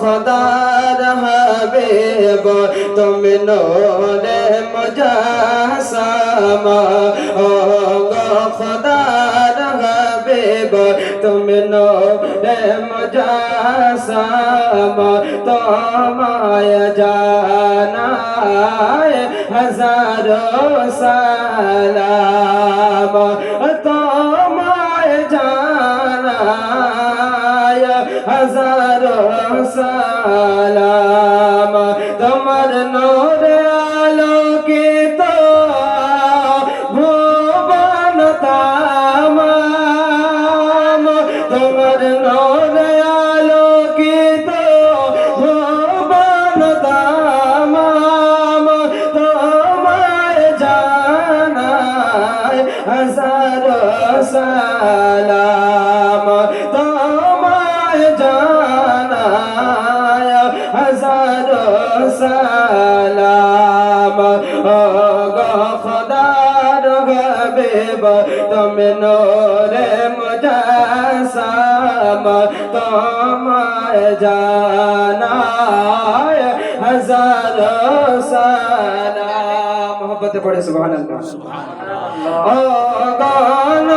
খোদার হাবিব, তুমি নোরে মুজাসম। ও গো খোদার হাবিব, তুমি নোরে মুজাসম। তোমায় জানায় হাজারো সালাম। তোমায় হাজারো সালাম। তোমার নোরে আলোকিত ভুবন তামাম। তোমার নোরে আলোকিত ভুবন তামাম। তোমায় জানায় হাজারো সালাম। খোদার হাবিব তুমি নোরে মুজাসম তোমায় জানায় হাজারো সানা মোহব্বতে পড়ে সুবহানাল্লাহ ও গনবী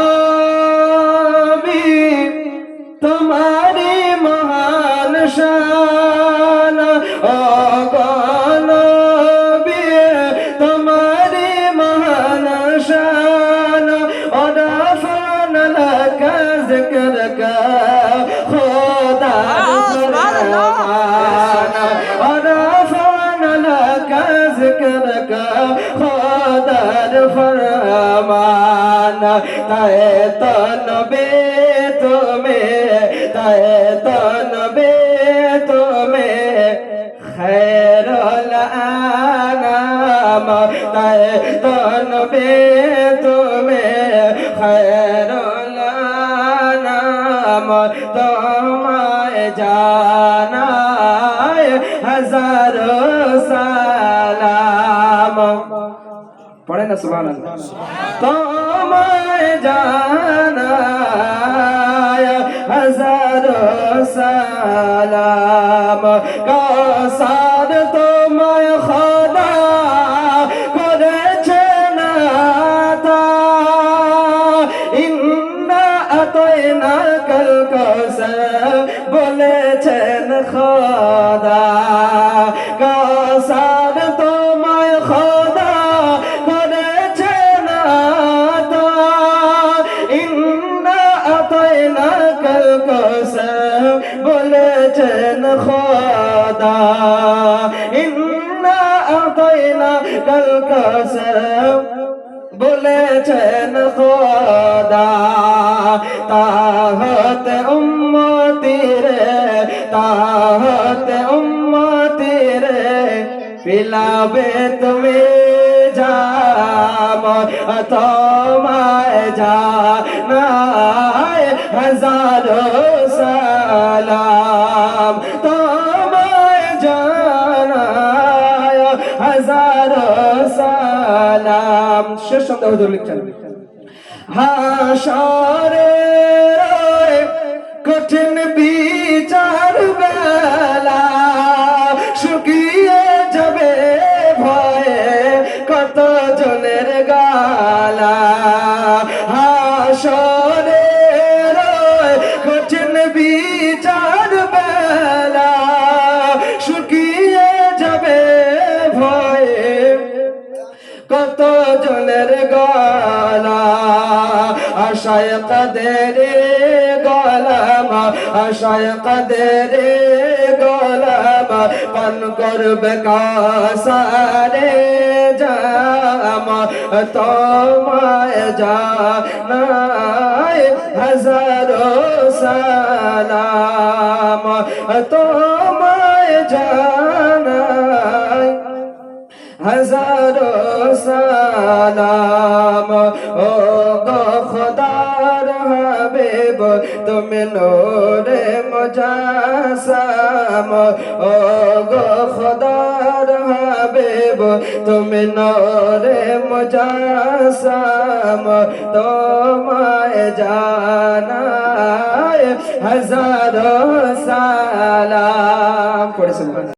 জমানা, তাই তো নবে তুমি, তাই তনবে তুমি। খৈরল আনাম, তাই তনবে তুমি। খৈরল নাম তোমায় জানায় হাজারো পড়ে না, সুবহানাল্লাহ। তোমায় জানায় হাজারো সালাম। কসার তোমায় খোদা করেছে না তা ইন্না আতাইনা কাল কৌসার বলেছেন খোদা। বলেছেন খোদা ইন্না বলেছেন খোদা তাহত উম্মতির তাহত উম্মতির পিলাবে তুমি জাম তোমায় জানায় হাজারো সালাম তোমায় জানায় হাজারো সালাম। শেষ সন্দেহ হুজুর লিখছেন। হাসরে কঠিন বিচার বেলা গলা, আশায় কাদের গলাম আশায় কাদের গলাম পান করবে কাসারে জাম, তোমায় জানায় হাজারো সালাম, তোমায় জানায় হাজারো সালাম। ও গো খোদার তুমি নোরে মুজাসাম। ও গো খোদার হাবিব, তুমি নরে মুজাসাম। তোমায় জানায় হাজারো সালাম। পড়ে শুনবেন